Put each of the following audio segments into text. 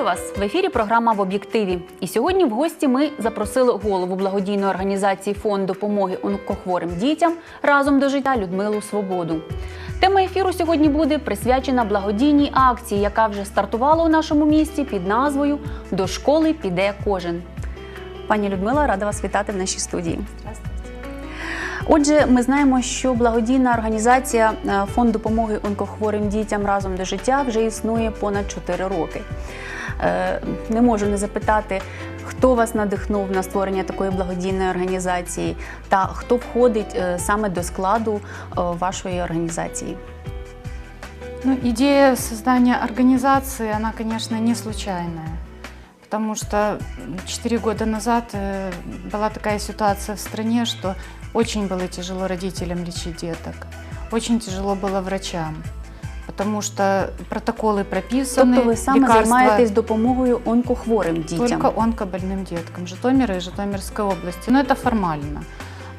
Вітаю вас в ефірі. Програма в об'єктиві. І сьогодні в гості ми запросили голову благодійної організації фонд допомоги онкохворим дітям разом до життя Людмилу Свободу. Тема ефіру сьогодні буде присвячена благодійній акції, яка вже стартувала у нашому місті під назвою До школи піде кожен. Пані Людмила, рада вас вітати в нашій студії. Отже, ми знаємо, що благодійна організація е, фонд допомоги онкохворим дітям разом до життя вже існує понад 4 роки. Е, Не можу не запитати, хто вас надихнув на створення такої благодійної організації, та хто входить е, саме до складу е, вашої організації. Ну, идея создания организации, она, конечно, не случайная. Потому что 4 года назад э, была такая ситуация в стране, что очень было тяжело родителям лечить деток. Очень тяжело было врачам. Потому что протоколы прописаны, Тобто ви саме лекарства займаєтесь допомогою онкохворим дітям. только онкобольным деткам Житомира и Житомирской области. Но это формально.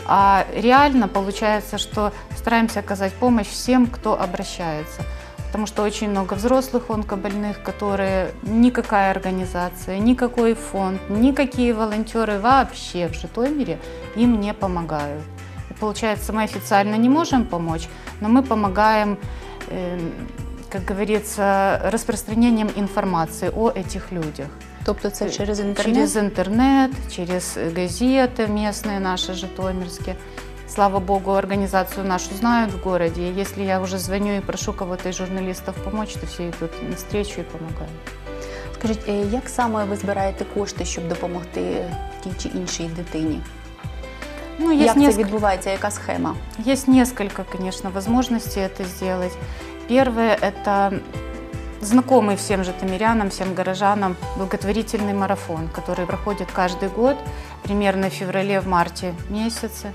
А реально получается, что стараемся оказать помощь всем, кто обращается. Потому что очень много взрослых онкобольных, которые никакая организация, никакой фонд, никакие волонтеры вообще в Житомире им не помогают. И получается, мы официально не можем помочь, но мы помогаем, как говорится, распространением информации о этих людях. Тобто це через інтернет? Через интернет, через газеты местные наши житомирские. Слава богу, организацию нашу знают в городе. И если я уже звоню и прошу кого-то из журналистов помочь, то все идут навстречу и помогают. Скажіть, е, як саме ви збираєте кошти, щоб допомогти тій чи іншій дитині? Ну, Як есть, це відбувається? Яка схема? есть несколько, конечно, возможностей это сделать. Первое – это знакомый всем житомирянам, всем горожанам благотворительный марафон, который проходит каждый год, примерно в феврале, в марте месяце.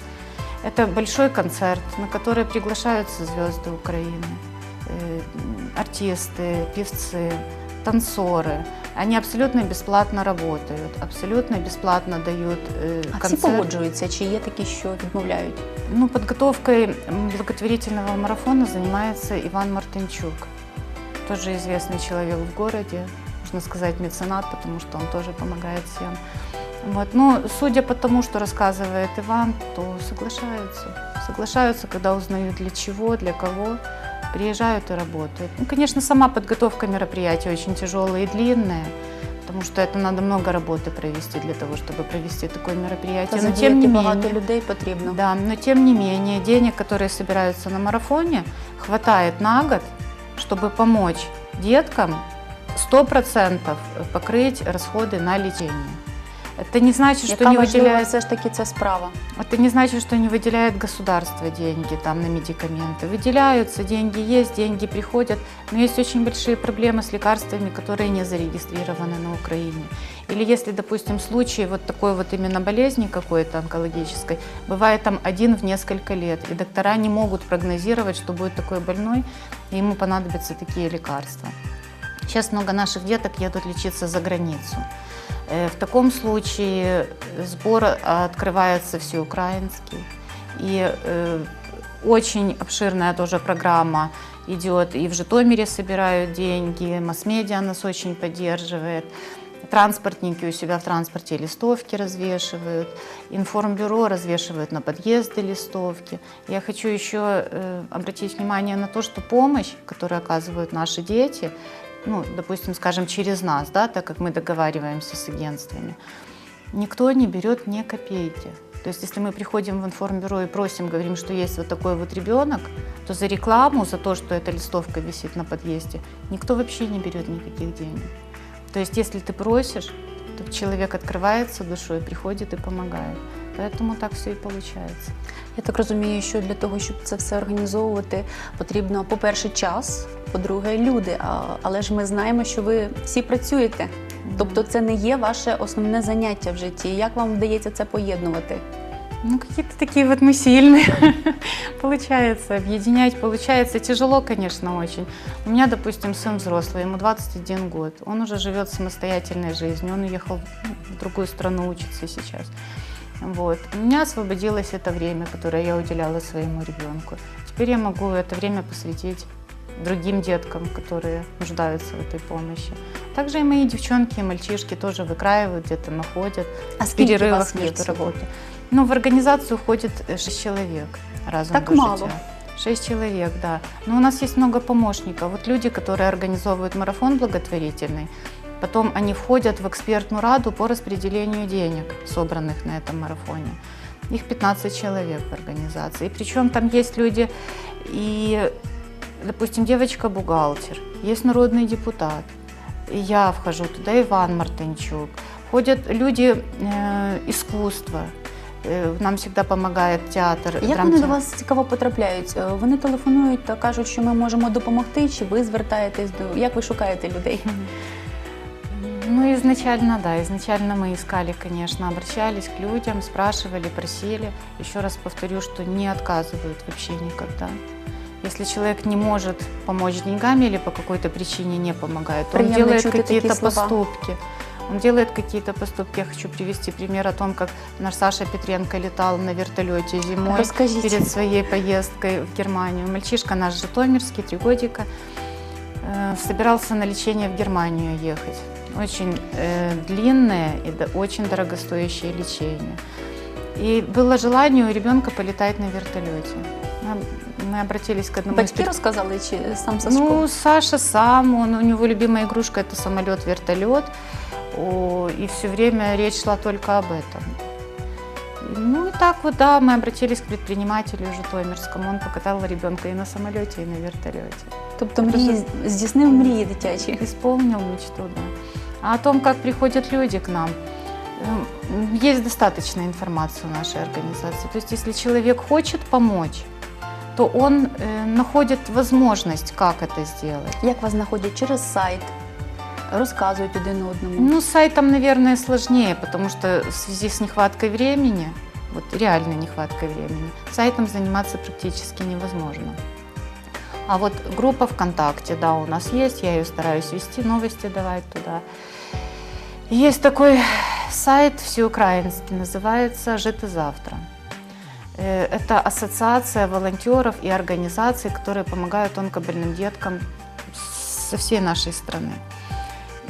Это большой концерт, на который приглашаются звезды Украины, э, артисты, певцы, танцоры. Они абсолютно бесплатно работают, абсолютно бесплатно дают э, А всі концерт. погоджуються, чи є такі, що відмовляють? Ну, подготовкой м, благотворительного марафона занимается Иван Мартынчук. Тоже известный человек в городе, можно сказать, меценат, потому что он тоже помогает всем. Вот. Ну, судя по тому, что рассказывает Иван, то соглашаются. Соглашаются, когда узнают для чего, для кого, приезжают и работают. Ну, конечно, сама подготовка мероприятия очень тяжелая и длинная, потому что это надо много работы провести для того, чтобы провести такое мероприятие. Но тем не менее, людей потрібно. да, но тем не менее, денег, которые собираются на марафоне, хватает на год, чтобы помочь деткам 100% покрыть расходы на лечение. Это не значит, что Яка не выделяет, все ж таки ця справа? это не значит, что не выделяет государство деньги там на медикаменты. Выделяются, деньги есть, деньги приходят, но есть очень большие проблемы с лекарствами, которые не зарегистрированы на Украине. Или если, допустим, случай вот такой вот именно болезни какой-то онкологической, бывает там один в несколько лет, и доктора не могут прогнозировать, что будет такой больной, и ему понадобятся такие лекарства. Сейчас много наших деток едут лечиться за границу. Э, В таком случае сбор открывается всеукраинский. И э, очень обширная тоже программа идет. И в Житомире собирают деньги, масс-медиа нас очень поддерживает. Транспортники у себя в транспорте листовки развешивают, информбюро развешивают на подъезды листовки. Я хочу еще э, обратить внимание на то, что помощь, которую оказывают наши дети, ну, допустим, скажем, через нас, да, так как мы договариваемся с агентствами, никто не берет ни копейки. То есть, если мы приходим в информбюро и просим, говорим, что есть вот такой вот ребенок, то за рекламу, за то, что эта листовка висит на подъезде, никто вообще не берет никаких денег. То есть, если ты просишь, то человек открывается душой, приходит и помогает. Поэтому так все и получается. Я так розумію, що для того, щоб це все організовувати, потрібно, по-перше, час, по-друге, люди. А, Але ж ми знаємо, що ви всі працюєте. Тобто це не є ваше основне заняття в житті. Як вам вдається це поєднувати? Ну, какие-то такие вот мы сильные. Получается, объединять получается. Тяжело, конечно, очень. У меня, допустим, сын взрослый, ему 21 год. Он уже живет самостоятельной жизнью. Он уехал в другую страну учиться сейчас. Вот. У меня освободилось это время, которое я уделяла своему ребенку. Теперь я могу это время посвятить другим деткам, которые нуждаются в этой помощи. Также и мои девчонки и мальчишки тоже выкраивают, где-то находят А в перерывах между работой. Ну, в организацию входит 6 человек разом Так мало. Шесть человек, да. Но у нас есть много помощников. Вот люди, которые организовывают марафон благотворительный, потом они входят в экспертную раду по распределению денег, собранных на этом марафоне. Их 15 человек в организации. И причем там есть люди и, допустим, девочка-бухгалтер, есть народный депутат, и я вхожу туда, Иван Мартынчук. Ходят люди э, искусства, Э, нам всегда помогает театр. Як вони драмтеатр. до вас цікаво потрапляють? Е, Вони телефонують та кажуть, що ми можемо допомогти, чи ви звертаєтесь до як ви шукаєте людей? Ну, изначально, да, изначально мы искали, конечно, обращались к людям, спрашивали, просили. Еще раз повторю, что не отказывают вообще никогда. Если человек не может помочь деньгами или по какой-то причине не помогает, то он делает какие-то поступки. Он делает какие-то поступки. Я хочу привести пример о том, как наш Саша Петренко летал на вертолете зимой Розкажіть. перед своей поездкой в Германию. Мальчишка наш житомирский, три годика, собирался на лечение в Германию ехать. Очень э, длинное и до- очень дорогостоящее лечение. И было желание у ребенка полетать на вертолете. Мы, обратились к одному из Батьки розказали чи сам Сашко? ну, Саша сам, он, у него любимая игрушка это самолет-вертолет. И все время речь шла только об этом. И, Ну и так вот, да, мы обратились к предпринимателю Житомирскому. Он покатал ребенка и на самолете, и на вертолете. Тобто мрії здійснив мрії дитячі. Исполнил мечту, да. А о том, как приходят люди к нам, эм, есть достаточно информации у нашей организации. То есть, если человек хочет помочь, то он э, находит возможность, как это сделать. Як вас знаходять через сайт? Розказують один одному. Ну, с сайтом, наверное, сложнее, потому что в связи с нехваткой времени, вот реальной нехваткой времени, сайтом заниматься практически невозможно. А вот группа ВКонтакте, да, у нас есть, я ее стараюсь вести, новости давать туда. Есть такой сайт всеукраинский, называется «Жити завтра». Э, Это ассоциация волонтеров и организаций, которые помогают онкобольным деткам со всей нашей страны.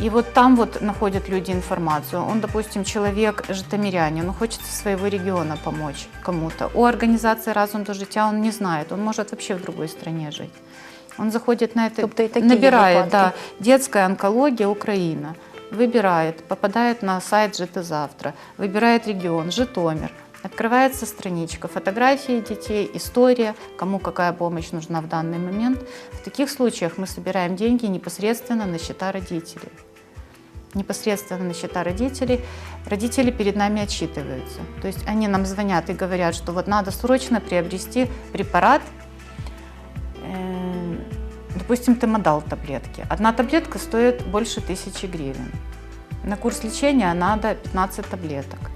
И вот там вот находят люди информацию. Он, допустим, человек житомирянин, он хочет со своего региона помочь кому-то. У организации «Разум до життя» он не знает, он может вообще в другой стране жить. Он заходит на это, Тобто і такі є набирает, випадки. да, детская онкология Украина, выбирает, попадает на сайт «Жити завтра», выбирает регион, Житомир, Открывается страничка, фотографии детей, история, кому какая помощь нужна в данный момент. В таких случаях мы собираем деньги непосредственно на счета родителей. Непосредственно на счета родителей. Родители перед нами отчитываются. То есть они нам звонят и говорят, что вот надо срочно приобрести препарат, э, допустим, темодал таблетки. Одна таблетка стоит больше тысячи гривен. На курс лечения надо 15 таблеток.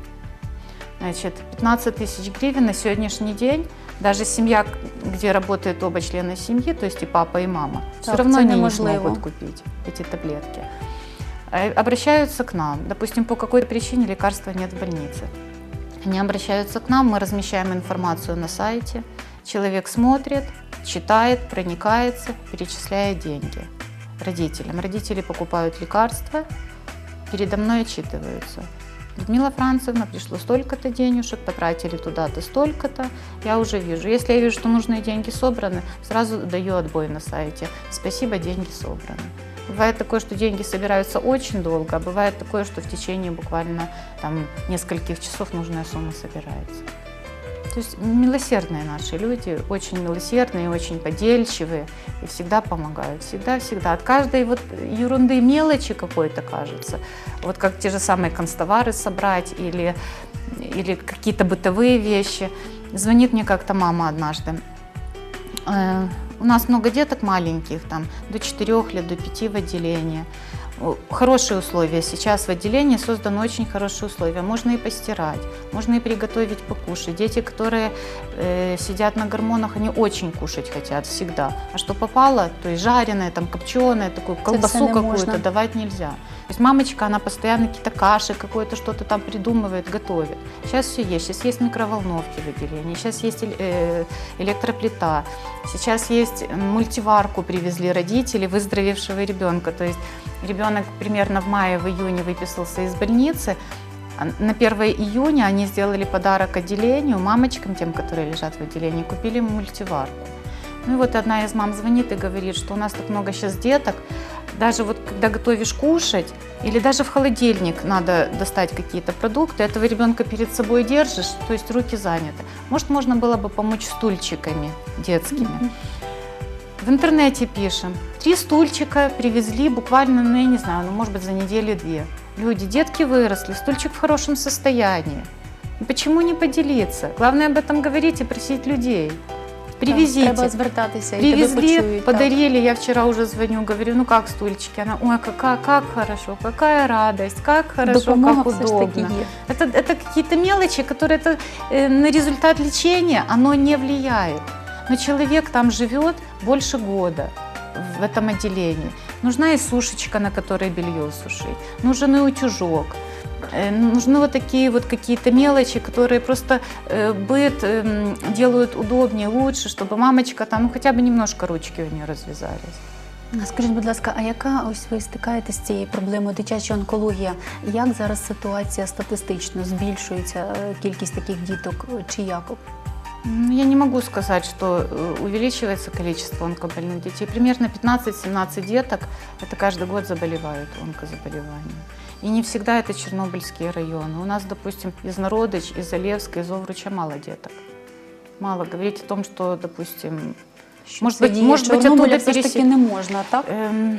Значит, 15 тысяч гривен на сегодняшний день, даже семья, где работают оба члена семьи, то есть и папа, и мама, все Так, равно це они не смогут купить эти таблетки. Э, Обращаются к нам, допустим, по какой причине лекарства нет в больнице. Они обращаются к нам, мы размещаем информацию на сайте, человек смотрит, читает, проникается, перечисляет деньги родителям. Родители покупают лекарства, передо мной отчитываются. Людмила Францевна, пришло столько-то денежек, потратили туда-то столько-то. Я уже вижу. Если я вижу, что нужные деньги собраны, сразу даю отбой на сайте. Спасибо, деньги собраны. Бывает такое, что деньги собираются очень долго, а бывает такое, что в течение буквально там, нескольких часов нужная сумма собирается. То есть милосердные наши люди, очень милосердные, очень подельчивые и всегда помогают, всегда-всегда. От каждой вот ерунды, мелочи какой-то кажется, вот как те же самые констовары собрать или, или какие-то бытовые вещи. Звонит мне как-то мама однажды. Э, У нас много деток маленьких, там до 4 лет, до 5 в отделении. Хорошие условия. Сейчас в отделении созданы очень хорошие условия. Можно и постирать, можно и приготовить покушать. Дети, которые э, сидят на гормонах, они очень кушать хотят всегда. А что попало, то есть жареное, там, копченое, такую колбасу какую-то давать нельзя. То есть мамочка, она постоянно какие-то каши, какое-то что-то там придумывает, готовит. Сейчас все есть. Сейчас есть микроволновки в отделении, сейчас есть э, электроплита, сейчас есть мультиварку привезли родители выздоровевшего ребенка. То есть Ребенок примерно в мае, в июне выписался из больницы. А На 1 июня они сделали подарок отделению, мамочкам, тем, которые лежат в отделении, купили мультиварку. Ну и вот одна из мам звонит и говорит, что у нас так много сейчас деток, даже вот когда готовишь кушать, или даже в холодильник надо достать какие-то продукты, этого ребенка перед собой держишь, то есть руки заняты. Может, можно было бы помочь стульчиками детскими. В интернете пишем. Три стульчика привезли буквально, ну я не знаю, ну может быть за неделю-две. Люди, детки выросли, стульчик в хорошем состоянии. Почему не поделиться? Главное об этом говорить и просить людей. Привезите. Треба звертатися Привезли, почують. так. подарили, я вчера уже звоню, говорю, ну как стульчики? Она, ой, какая, как хорошо, какая радость, как хорошо, Допомога как удобно. Это, это какие-то мелочи, которые это, э, на результат лечения оно не влияет. Но человек там живет больше года в этом отделении. Нужна и сушечка, на которой белье сушить. Нужен и утюжок. Э, Нужны вот такие вот какие-то мелочи, которые просто э, быт эм, делают удобнее, лучше, чтобы мамочка там, ну хотя бы немножко ручки у нее развязались. Скажіть, будь ласка, а яка ось ви стикаєтесь з цією проблемою дитяча онкологія? Як зараз ситуація статистично збільшується е, кількість таких діток е, чи як? Ну, Я не могу сказать, что э, увеличивается количество онкобольных детей. Примерно 15-17 деток это каждый год заболевают онкозаболеванием. И не всегда это чернобыльские районы. У нас, допустим, из Народыч, из Олевска, из Овруча мало деток. Мало говорить о том, что, допустим, Що Може це бути- діє може бути, Чорнобиля оттуда все ж таки пересі- не можна, так? Эм,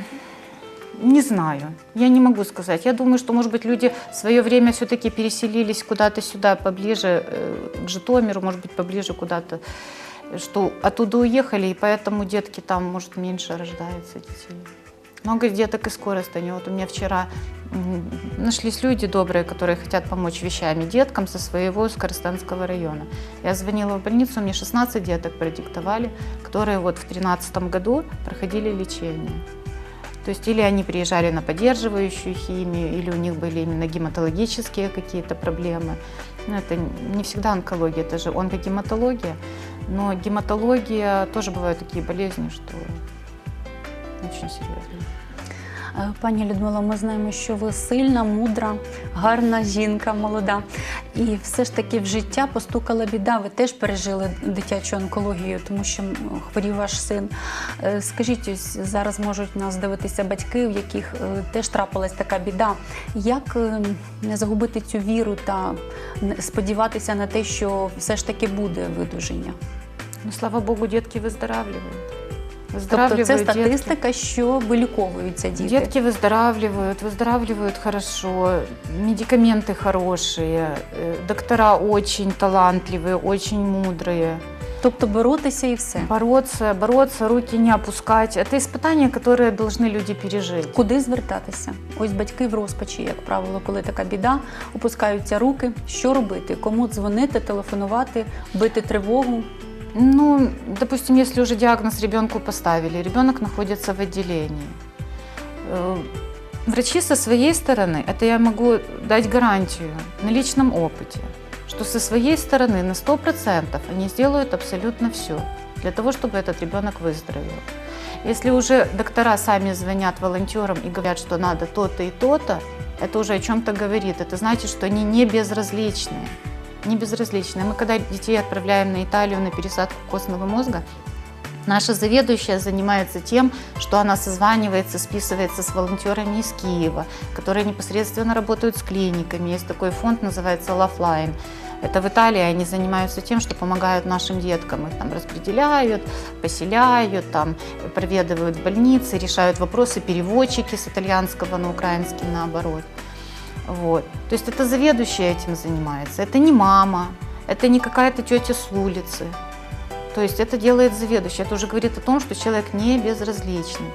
не знаю, я не могу сказать. Я думаю, что, может быть, люди в свое время все-таки переселились куда-то сюда, поближе э, к Житомиру, может быть, поближе куда-то, что оттуда уехали, и поэтому детки там, может, меньше рождается детей. Много деток и скорость они. Вот у меня вчера нашлись люди добрые, которые хотят помочь вещами деткам со своего Скоростенского района. Я звонила в больницу, мне 16 деток продиктовали, которые вот в 2013 году проходили лечение. То есть или они приезжали на поддерживающую химию, или у них были именно гематологические какие-то проблемы. Но это не всегда онкология, это же онкогематология. Но гематология тоже бывают такие болезни, что очень серьезные. Е, Пані Людмила, ми знаємо, що ви сильна, мудра, гарна жінка, молода. І все ж таки в життя постукала біда. Ви теж пережили дитячу онкологію, тому що хворів ваш син. Е, Скажіть, ось зараз можуть нас дивитися батьки, в яких е, теж трапилась така біда. Як не загубити цю віру та сподіватися на те, що все ж таки буде видуження? Ну, слава богу, детки выздоравливают. Тобто Выздоравливают це детки. статистика, що виліковуються діти. Детки выздоравливают, выздоравливают хорошо, медикаменты хорошие, э, доктора очень талантливые, очень мудрые. Тобто боротися і все. Бороться, бороться, руки не опускать. Это испытания, которые должны люди пережить. Куди звертатися? Ось батьки в розпачі, як правило, коли така біда, опускаються руки. Що робити? Кому дзвонити, телефонувати, бити тривогу? Ну, допустим, если уже диагноз ребенку поставили, ребенок находится в отделении. Э, Врачи со своей стороны, это я могу дать гарантию на личном опыте, что со своей стороны на 100% они сделают абсолютно все для того, чтобы этот ребенок выздоровел. Если уже доктора сами звонят волонтерам и говорят, что надо то-то и то-то, это уже о чем-то говорит. Это значит, что они не безразличные. Не безразличные. Мы когда детей отправляем на Италию на пересадку костного мозга, Наша заведующая занимается тем, что она созванивается, списывается с волонтерами из Киева, которые непосредственно работают с клиниками. Есть такой фонд, называется Loveline. Это в Италии они занимаются тем, что помогают нашим деткам. Их там распределяют, поселяют, там, проведывают в больницы, решают вопросы переводчики с итальянского на украинский наоборот. Вот. То есть это заведующая этим занимается. Это не мама, это не какая-то тетя с улицы. То есть это делает заведующий. Это уже говорит о том, что человек не безразличный.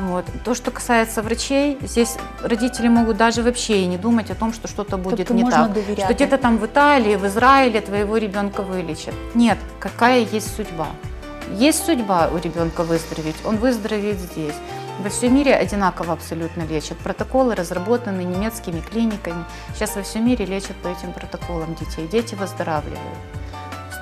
Вот. То, что касается врачей, здесь родители могут даже вообще и не думать о том, что что-то будет не так. довіряти. Что где-то там в Италии, в Израиле твоего ребенка вылечат. Нет, какая есть судьба. Есть судьба у ребенка выздороветь, он выздоровеет здесь. Во всем мире одинаково абсолютно лечат. Протоколы разработаны немецкими клиниками. Сейчас во всем мире лечат по этим протоколам детей. Дети выздоравливают.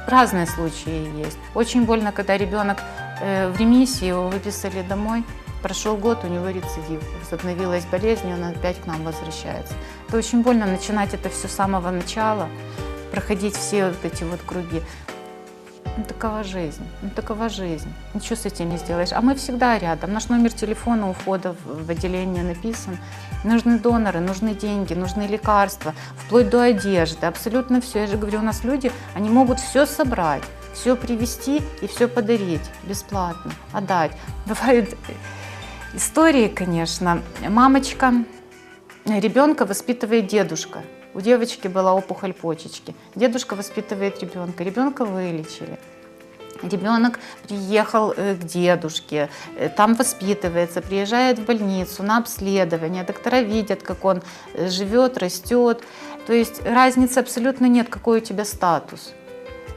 Разные случаи есть. Очень больно, когда ребенок э, в ремиссии, его выписали домой, Прошел год, у него рецидив, возобновилась болезнь, и он опять к нам возвращается. Это очень больно начинать это все с самого начала, проходить все вот эти вот круги. Ну, такова жизнь, ну, такова жизнь. Ничего с этим не сделаешь. А мы всегда рядом. Наш номер телефона у входа в отделение написан. Нужны доноры, нужны деньги, нужны лекарства, вплоть до одежды, абсолютно все. Я же говорю, у нас люди, они могут все собрать, все привезти и все подарить бесплатно, отдать. Бывают истории, конечно. Мамочка ребенка воспитывает дедушка. У девочки была опухоль почечки. Дедушка воспитывает ребенка. Ребенка вылечили. Ребенок приехал э, к дедушке, э, там воспитывается, приезжает в больницу на обследование. Доктора видят, как он э, живет, растет. То есть разницы абсолютно нет, какой у тебя статус.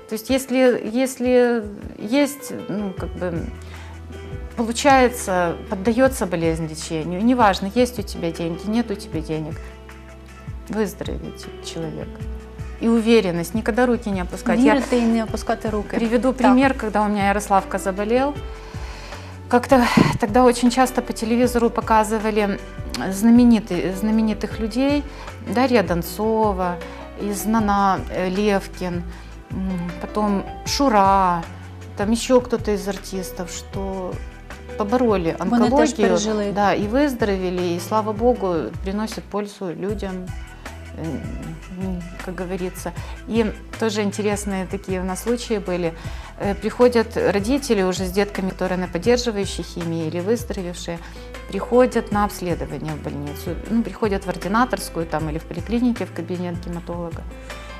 То есть если, если есть, ну, как бы, получается, поддается болезнь лечению, неважно, есть у тебя деньги, нет у тебя денег, выздороветь человек. И уверенность, никогда руки не опускать. Я Вірити і не опускати руки. приведу пример, когда у меня Ярославка заболел. Как-то тогда очень часто по телевизору показывали знаменитый, знаменитых людей. Дарья Донцова, из Нана э, Левкин, потом Шура, там еще кто-то из артистов, что побороли онкологию. Да, и выздоровели, и слава богу, приносят пользу людям, как говорится. И тоже интересные такие у нас случаи были. Э, Приходят родители уже с детками, которые на поддерживающей химии или выздоровевшие, приходят на обследование в больницу, ну, приходят в ординаторскую там или в поликлинике, в кабинет гематолога.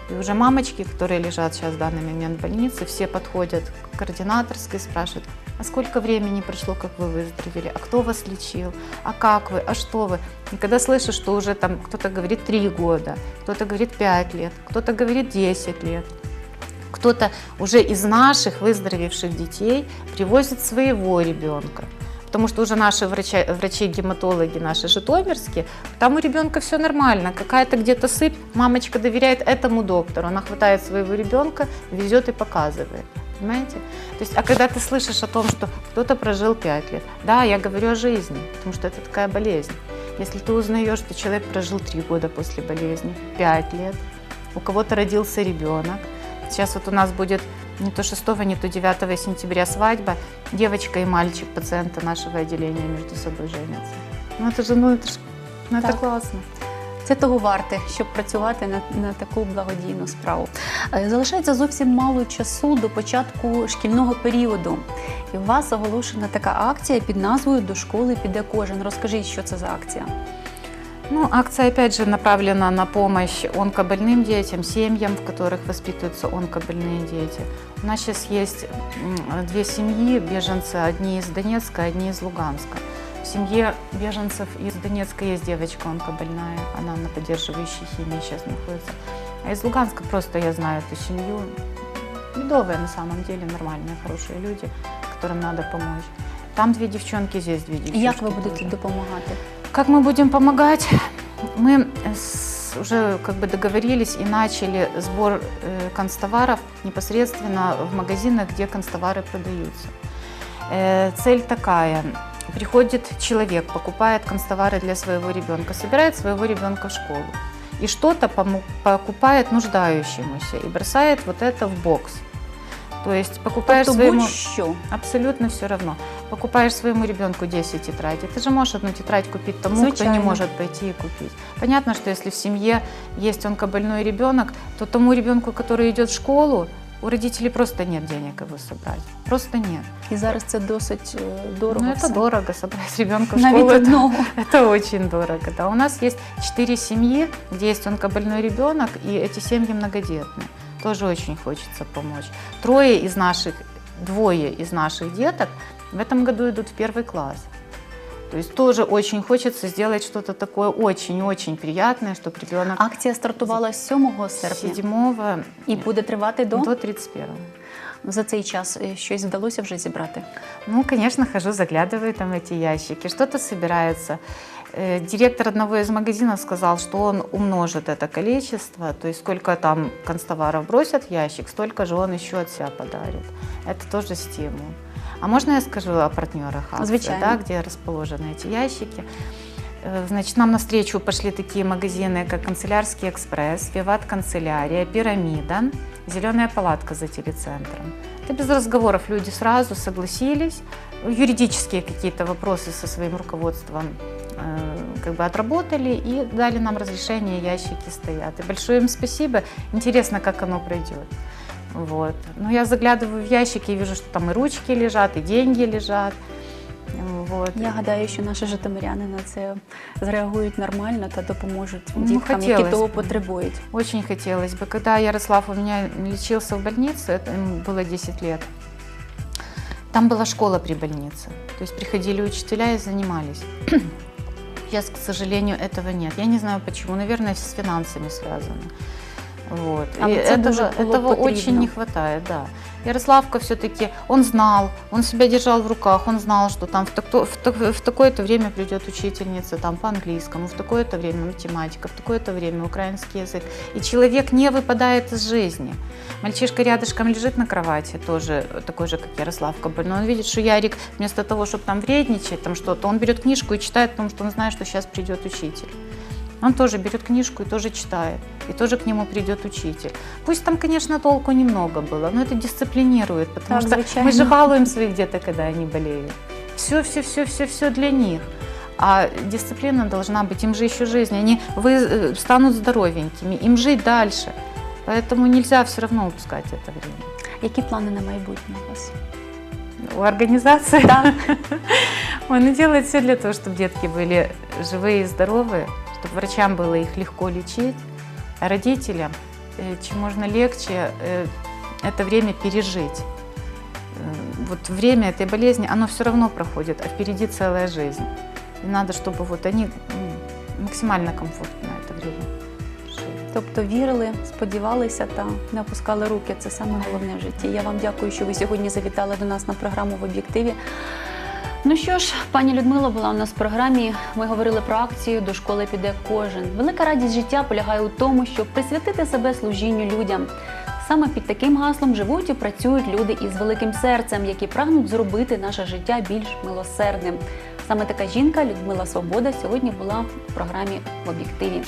И уже мамочки, которые лежат сейчас в данный момент в больнице, все подходят к координаторской спрашивают, а сколько времени прошло, как вы выздоровели, а кто вас лечил, а как вы, а что вы. И когда слышишь, что уже там кто-то говорит 3 года, кто-то говорит 5 лет, кто-то говорит 10 лет, кто-то уже из наших выздоровевших детей привозит своего ребенка. Потому что уже наши врачи-гематологи, наши житомирские, там у ребенка все нормально. Какая-то где-то сыпь, мамочка доверяет этому доктору. Она хватает своего ребенка, везет и показывает. Понимаете? То есть, а когда ты слышишь о том, что кто-то прожил 5 лет, да, я говорю о жизни, потому что это такая болезнь. Если ты узнаешь, что человек прожил 3 года после болезни, 5 лет, у кого-то родился ребенок, Сейчас вот у нас будет не то 6, не то 9 сентября свадьба. Девочка и мальчик пациента нашего отделения между собой женятся. Ну это же, ну это ж, ну это Так. классно. Це того варте, щоб працювати на, на таку благодійну справу. Е, Залишається зовсім мало часу до початку шкільного періоду. І у вас оголошена така акція під назвою До школи піде кожен. Розкажіть, що це за акція? Ну, акция, опять же, направлена на помощь онкобольным детям, семьям, в которых воспитываются онкобольные дети. У нас сейчас есть м, две семьи, беженцы, одни из Донецка, одни из Луганска. В семье беженцев из Донецка есть девочка онкобольная, она на поддерживающей химии сейчас находится. А из Луганска просто я знаю эту семью. Бедовые на самом деле, нормальные, хорошие люди, которым надо помочь. Там две девчонки, здесь две девчонки. Як ви будете допомагати? Как мы будем помогать? Мы с- уже как бы договорились и начали сбор э, констоваров непосредственно в магазинах, где констовары продаются. Э, цель такая. Приходит человек, покупает констовары для своего ребенка, собирает своего ребенка в школу и что-то покупает нуждающемуся и бросает вот это в бокс. То есть покупаешь Тобто своему... будь-що. Абсолютно все равно. Покупаешь своему ребенку 10 тетрадей. Ты же можешь одну тетрадь купить тому, кто не Звичайно. может пойти и купить. Понятно, что если в семье есть онкобольной ребенок, то тому ребенку, который идет в школу, у родителей просто нет денег его собрать. Просто нет. І зараз це досить е, дорого. Ну, это дорого собрать ребенка в школу. Это, это очень дорого. Да. У нас есть четыре семьи, где есть онкобольной ребенок, и эти семьи многодетные. Тоже очень хочется помочь. Трое из наших, двое из наших деток в этом году идут в первый класс. То есть тоже очень хочется сделать что-то такое очень-очень приятное, чтобы ребенок Акція стартувала 7 серпня 7 і буде тривати до, до 31. за цей час. е, Щось вдалося вже зібрати. Ну, конечно, хожу, заглядываю там в эти ящики, что-то собирается. Э, Директор одного из магазинов сказал, что он умножит это количество, то есть сколько там констоваров бросят в ящик, столько же он еще от себя подарит. Это тоже стимул. А можно я скажу о партнерах акции, Звичайно. да, где расположены эти ящики? Э, Значит, нам навстречу пошли такие магазины, как «Канцелярский экспресс», «Виват канцелярия», «Пирамида», «Зеленая палатка» за телецентром. Это без разговоров люди сразу согласились, юридические какие-то вопросы со своим руководством э, как бы отработали и дали нам разрешение, ящики стоят. И большое им спасибо. Интересно, как оно пройдет. Вот. Но я заглядываю в ящики и вижу, что там и ручки лежат, и деньги лежат. Вот. Я гадаю, що наші житомиряни на це зреагують нормально та допоможуть Ну, діткам, які хотілося того б. потребують. Очень хотелось бы. Когда Ярослав у меня лечился в больнице, это ему было 10 лет, там была школа при больнице. То есть приходили учителя и занимались. Сейчас, к сожалению, этого нет. Я не знаю почему. Наверное, с финансами связано. Вот. А И этого, этого очень не хватает, да. Ярославка все-таки, он знал, он себя держал в руках, он знал, что там в, такто- в, так- в такое-то время придет учительница там по английскому, в такое-то время математика, в такое-то время украинский язык. И человек не выпадает из жизни. Мальчишка рядышком лежит на кровати, тоже такой же, как Ярославка больной. Он видит, что Ярик вместо того, чтобы там вредничать, там что-то, он берет книжку и читает, потому что он знает, что сейчас придет учитель. Он тоже берет книжку и тоже читает. И тоже к нему придет учитель. Пусть там, конечно, толку немного было, но это дисциплинирует, потому Так, что звичайно. мы же балуем своих деток, когда они болеют. Все, все, все, все, все для них. А дисциплина должна быть, им же еще жизнь, они вы, э, станут здоровенькими, им жить дальше. Поэтому нельзя все равно упускать это время. Які плани на майбутнє у вас? У организации Так. Он делает все для того, чтобы детки были живые и здоровые, чтобы врачам было их легко лечить, а родителям э, чем можно легче э, это время пережить. Э, Вот время этой болезни, оно все равно проходит, а впереди целая жизнь. И надо, чтобы вот они м, максимально комфортно это время жили. Тобто вірили, сподівалися та не опускали руки. Це саме головне в житті. Я вам дякую, що ви сьогодні завітали до нас на програму в об'єктиві. Ну що ж, пані Людмила була у нас в програмі. Ми говорили про акцію До школи піде кожен. Велика радість життя полягає у тому, щоб присвятити себе служінню людям. Саме під таким гаслом живуть і працюють люди із великим серцем, які прагнуть зробити наше життя більш милосердним. Саме така жінка Людмила Свобода сьогодні була в програмі в об'єктиві.